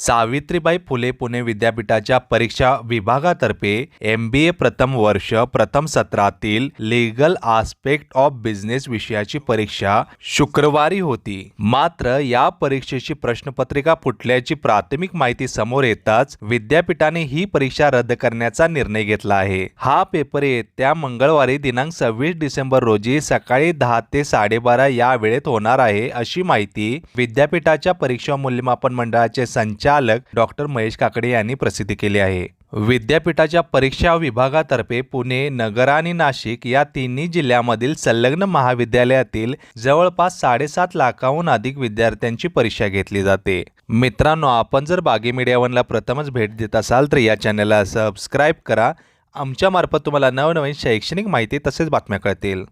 सावित्रीबाई फुले पुणे विद्यापीठाच्या परीक्षा विभागातर्फे एम बी ए प्रथम वर्ष प्रथम सत्रातील लिगल आस्पेक्ट ऑफ बिझनेस विषयाची परीक्षा शुक्रवारी होती. मात्र या परीक्षेची प्रश्नपत्रिका फुटल्याची प्राथमिक माहिती समोर येताच विद्यापीठाने ही परीक्षा रद्द करण्याचा निर्णय घेतला आहे. हा पेपर येत्या मंगळवारी दिनांक सव्वीस डिसेंबर रोजी सकाळी दहा ते साडेबारा या वेळेत होणार आहे अशी माहिती विद्यापीठाच्या परीक्षा मूल्यमापन मंडळाचे संचालक डॉक्टर महेश काकडे यांनी प्रसिद्ध केली आहे. विद्यापीठाच्या परीक्षा विभागातर्फे पुणे नगर आणि नाशिक या तिन्ही जिल्ह्यामधील संलग्न महाविद्यालयातील जवळपास साडेसात लाखाहून अधिक विद्यार्थ्यांची परीक्षा घेतली जाते. मित्रांनो आपण जर बागी मीडिया वनला प्रथमच भेट देत असाल तर या चॅनलला सबस्क्राईब करा. आमच्यामार्फत तुम्हाला नवनवीन शैक्षणिक माहिती तसेच बातम्या कळतील.